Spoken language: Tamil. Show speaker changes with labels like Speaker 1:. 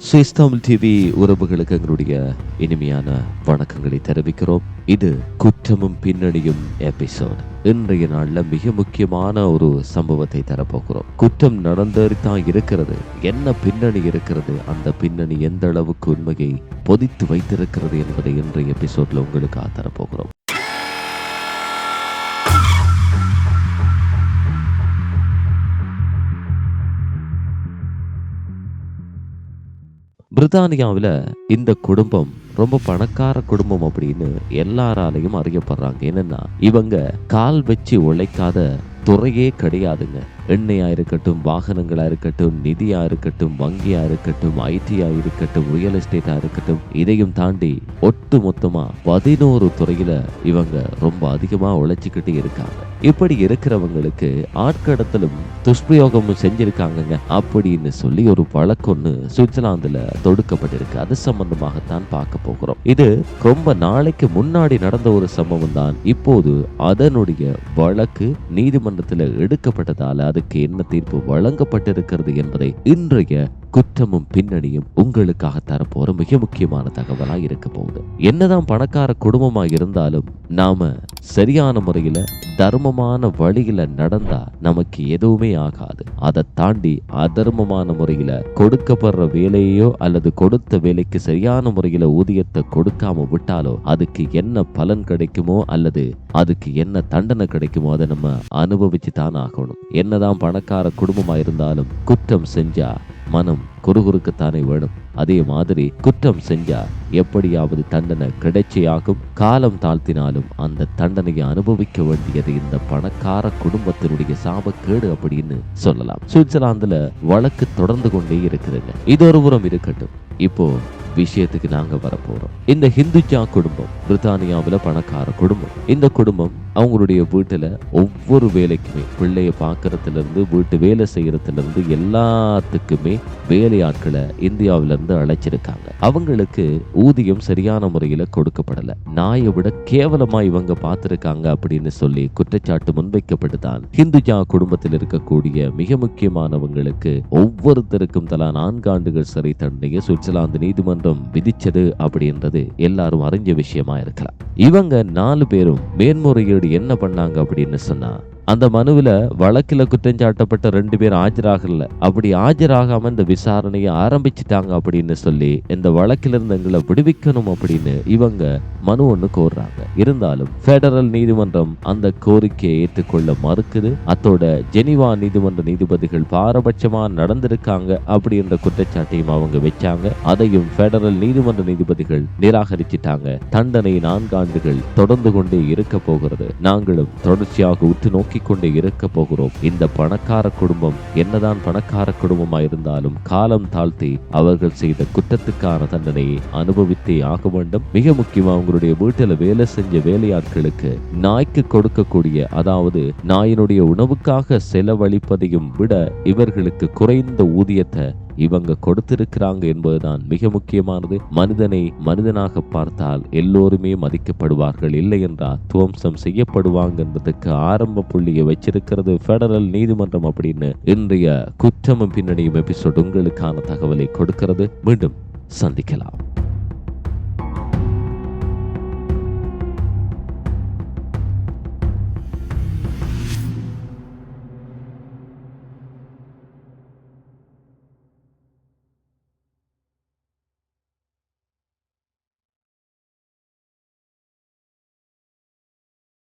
Speaker 1: சுவிஸ் தமிழ் டிவி உறவுகளுக்கு எங்களுடைய இனிமையான வணக்கங்களை தெரிவிக்கிறோம். இது குற்றமும் பின்னணியும் எபிசோட் இன்றைய நாளில் மிக முக்கியமான ஒரு சம்பவத்தை தரப்போகிறோம். குற்றம் நடந்துதான் இருக்கிறது. என்ன பின்னணி இருக்கிறது? அந்த பின்னணி எந்த அளவுக்கு உண்மையை பொதித்து வைத்திருக்கிறது என்பதை இன்றைய எபிசோட்ல உங்களுக்கு தரப்போகிறோம். பிரித்தானியாவில் இந்த குடும்பம் ரொம்ப பணக்கார குடும்பம் அப்படின்னு எல்லாராலையும் அறியப்படுறாங்க. என்னன்னா இவங்க கால் வச்சு உழைக்காத துறையே கிடையாதுங்க. எண்ணெயாக இருக்கட்டும் வாகனங்களாக இருக்கட்டும் நிதியாக இருக்கட்டும் வங்கியாக இருக்கட்டும் ஐடியாக இருக்கட்டும் ரியல் எஸ்டேட்டாக இருக்கட்டும் இதையும் தாண்டி ஒட்டு மொத்தமாக பதினோரு துறையில் இவங்க ரொம்ப அதிகமாக உழைச்சிக்கிட்டு இருக்காங்க. இப்படி இருக்கிறவங்களுக்கு ஆட்கடத்தலும் துஷ்பிரயோகமும் செஞ்சிருக்காங்கங்க. அப்படின்னு சொல்லி ஒரு வழக்கொன்னு சுவிட்சர்லாந்துல தொடுக்கப்பட்டிருக்கு. அது சம்பந்தமாகத்தான் பார்க்க போகிறோம். இது ரொம்ப நாளைக்கு முன்னாடி நடந்த ஒரு சம்பவம் தான் இப்போது அதனுடைய வழக்கு நீதிமன்றத்தில் எடுக்கப்பட்டதால அதுக்கு என்ன தீர்ப்பு வழங்கப்பட்டிருக்கிறது என்பதை இன்றைய குற்றமும் பின்னணியும் உங்களுக்காக தரப்போற மிக முக்கியமான தகவலா இருக்க போகுது. என்னதான் பணக்கார குடும்பமா இருந்தாலும் நாம சரியான முறையில தர்மமான வழியில நடந்தா நமக்கு எதுவுமே ஆகாது. அதை தாண்டி அதர்மமான முறையில கொடுக்கப்படுற வேலையோ அல்லது கொடுத்த வேலைக்கு சரியான முறையில ஊதியத்தை கொடுக்காம விட்டாலோ அதுக்கு என்ன பலன் கிடைக்குமோ அல்லது அதுக்கு என்ன தண்டனை கிடைக்குமோ அதை நம்ம அனுபவிச்சு தான் ஆகணும். என்னதான் பணக்கார குடும்பமா இருந்தாலும் குற்றம் செஞ்சா மனம் குறுகுறுக்குத்தானே வேணும். அதே மாதிரி குற்றம் செஞ்சா எப்படியாவது தண்டனை கிடைச்சையாகும் காலம் தாழ்த்தினாலும் அந்த தண்டனையை அனுபவிக்க வேண்டியது இந்த பணக்கார குடும்பத்தினுடைய சாபக்கேடு அப்படின்னு சொல்லலாம். சுவிட்சர்லாந்துல வழக்கு தொடர்ந்து கொண்டே இருக்குதுங்க. இது ஒரு புறம் இருக்கட்டும். இப்போ விஷயத்துக்கு நாங்க வரப்போறோம். இந்த ஹிந்துஜா குடும்பம் பிரித்தானியாவில் பணக்கார குடும்பம். இந்த குடும்பம் அவங்களுடைய வீட்டில் ஒவ்வொரு வேலைக்குமே பிள்ளைய பார்க்குறதுலேருந்து வீட்டு வேலை செய்கிறதுலேருந்து எல்லாத்துக்குமே வேலையாட்களை இந்தியாவிலேருந்து அழைச்சிருக்காங்க. அவங்களுக்கு ஊதியம் சரியான முறையில் கொடுக்கப்படலை. நாயை விட கேவலமாக இவங்க பார்த்துருக்காங்க அப்படின்னு சொல்லி குற்றச்சாட்டு முன்வைக்கப்பட்டுதான் ஹிந்துஜா குடும்பத்தில் இருக்கக்கூடிய மிக முக்கியமானவங்களுக்கு ஒவ்வொருத்தருக்கும் தலா நான்கு ஆண்டுகள் சிறை தண்டனையை சுவிட்சர்லாந்து நீதிமன்றம் விதிச்சது அப்படின்றது எல்லாரும் அறிஞ்ச விஷயமா இருக்கலாம். இவங்க நாலு பேரும் மேன்முறையீடு என்ன பண்ணாங்க அப்படின்னு சொன்னா அந்த மனுவில் வழக்கில் குற்றஞ்சாட்டப்பட்ட ரெண்டு பேர் ஆஜராகல. அப்படி ஆஜராகாம இந்த விசாரணையை ஆரம்பிச்சிட்டாங்க அப்படின்னு சொல்லி இந்த வழக்கிலிருந்து எங்களை விடுவிக்கணும் அப்படின்னு இவங்க மனு ஒன்று கோர்றாங்க. இருந்தாலும் பெடரல் நீதிமன்றம் அந்த கோரிக்கையை ஏற்றுக்கொள்ள மறுக்குது. அத்தோட ஜெனிவா நீதிமன்ற நீதிபதிகள் பாரபட்சமா நடந்திருக்காங்க அப்படின்ற குற்றச்சாட்டையும் அவங்க வச்சாங்க. அதையும் பெடரல் நீதிமன்ற நீதிபதிகள் நிராகரிச்சிட்டாங்க. தண்டனை நான்கு ஆண்டுகள் தொடர்ந்து கொண்டே இருக்க போகிறது. நாங்களும் தொடர்ச்சியாக உற்று நோக்கி கொண்டே இருக்க போகிறோம். இந்த பணக்கார குடும்பம் என்னதான் பணக்கார குடும்பமா இருந்தாலும் காலம் தாழ்த்தி அவர்கள் செய்த குற்றத்துக்கான தண்டனையை அனுபவித்தே ஆக வேண்டும். மிக முக்கியமா உங்களுடைய வீட்டில் வேலை செஞ்ச வேலையாட்களுக்கு நாய்க்கு கொடுக்கக்கூடிய அதாவது நாயினுடைய உணவுக்காக செலவழிப்பதையும் விட இவர்களுக்கு குறைந்த ஊதியத்தை இவங்க கொடுத்திருக்கிறாங்க என்பதுதான் மிக முக்கியமானது. மனிதனை மனிதனாக பார்த்தால் எல்லோருமே மதிக்கப்படுவார்கள். இல்லை என்றால் துவம்சம் செய்யப்படுவாங்க என்பதற்கு ஆரம்ப புள்ளியை வச்சிருக்கிறது பெடரல் நீதிமன்றம் அப்படின்னு இன்றைய குற்றமும் பின்னணியும் எபிசோட் உங்களுக்கான தகவலை கொடுக்கிறது. மீண்டும் சந்திக்கலாம்.